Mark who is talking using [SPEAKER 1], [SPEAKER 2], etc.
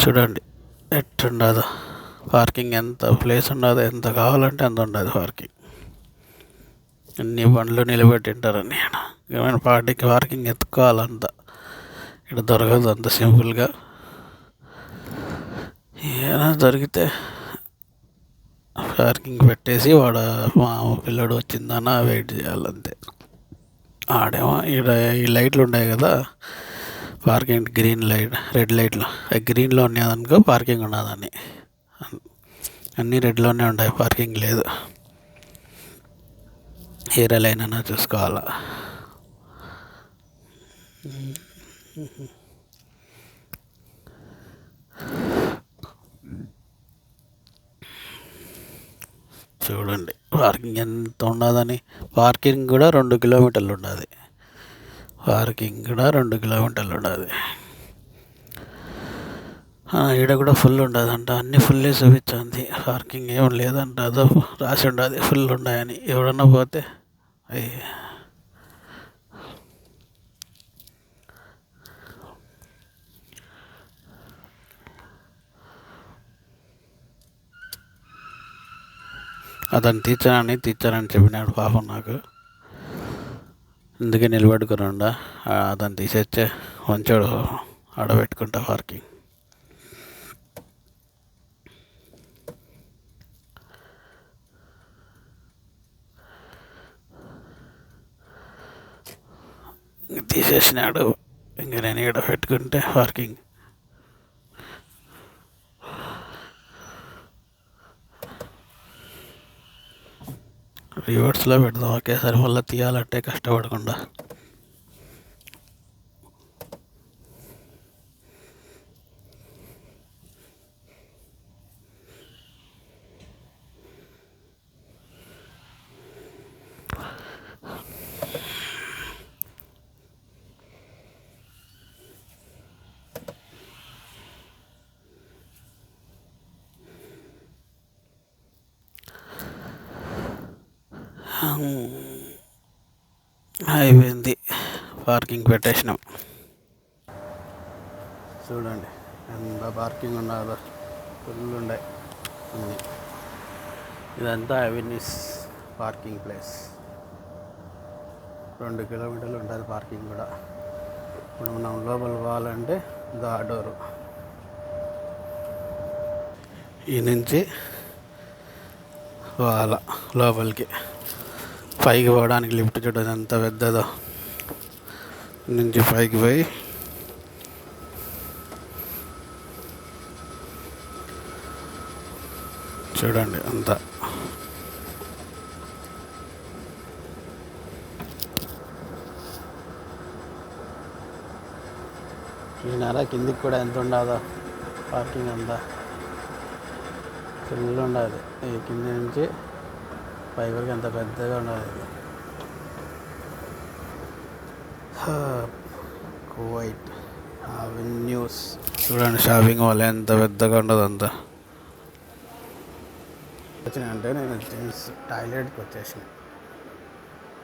[SPEAKER 1] చూడండి ఎట్టుండదు. పార్కింగ్ ఎంత ప్లేస్ ఉండదు ఎంత కావాలంటే అంత ఉండదు పార్కింగ్. అన్ని బండ్లు నిలబెట్టింటారని ఏమైనా పార్టీకి పార్కింగ్ ఎత్తుకోవాలంత. ఇక్కడ దొరకదు అంత సింపుల్గా. ఏమైనా దొరికితే పార్కింగ్ పెట్టేసి వాడు మా పిల్లడు వచ్చిందన్న వెయిట్ చేయాలంతే. ఆడేమో ఇక్కడ ఈ లైట్లు ఉన్నాయి కదా పార్కింగ్ గ్రీన్ లైట్ రెడ్ లైట్లు. గ్రీన్లో ఉన్నదనుకో పార్కింగ్ ఉన్నదని అన్నీ రెడ్లోనే ఉన్నాయి పార్కింగ్ లేదు. ఏరే లైన్ అన్నా చూసుకోవాలా. చూడండి పార్కింగ్ ఎంత ఉండదని పార్కింగ్ కూడా రెండు కిలోమీటర్లు ఉండదు. పార్కింగ్ కూడా రెండు కిలోమీటర్లు ఉండదు. ఈడ కూడా ఫుల్ ఉండదంట. అన్నీ ఫుల్లే చూపించింది. పార్కింగ్ ఏం లేదంట. అదో రాసి ఉండదు. ఫుల్ ఉన్నాయని. ఎవడన్నా పోతే అయ్యి. అతను తీర్చానని తీర్చానని చెప్పినాడు పాపం నాకు. అందుకే నిలబెట్టుకున్నా అతను తీసేచ్చే మంచోడు ఆడబెట్టుకుంటా పార్కింగ్. తీసేసినాడు. ఇంకా నేను ఇక్కడ పెట్టుకుంటే పార్కింగ్. రివర్స్లో పెడదాం. ఒకేసారి మళ్ళీ తీయాలంటే కష్టపడకుండా. అయిపోయింది. పార్కింగ్ పెట్టేసినాం. చూడండి ఎంత పార్కింగ్ ఉన్నదో. ఫుల్ ఉండే అన్ని. ఇదంతా అవెన్యూస్ పార్కింగ్ ప్లేస్. రెండు కిలోమీటర్లు ఉంటుంది పార్కింగ్ కూడా. ఇప్పుడు మనం లోపల పోవాలంటే దా డోరు. ఈ నుంచి పోవాల లోపలికి. పైకి పోవడానికి లిఫ్ట్ చూడదు ఎంత పెద్దదో. నుంచి పైకి పోయి. చూడండి అంతా. చూసినారా కిందికి కూడా ఎంత ఉండదో పార్కింగ్ అంతా. ఫుల్ ఉండాలి. ఈ కింద నుంచి ఫైబర్కి ఎంత పెద్దగా ఉండదు ఇది కువైట్ అవెన్యూస్ చూడండి షాపింగ్ మాల్ ఎంత పెద్దగా ఉండదు అంతా. వచ్చిన అంటే నేను జెంట్స్ టాయిలెట్కి వచ్చేసిన.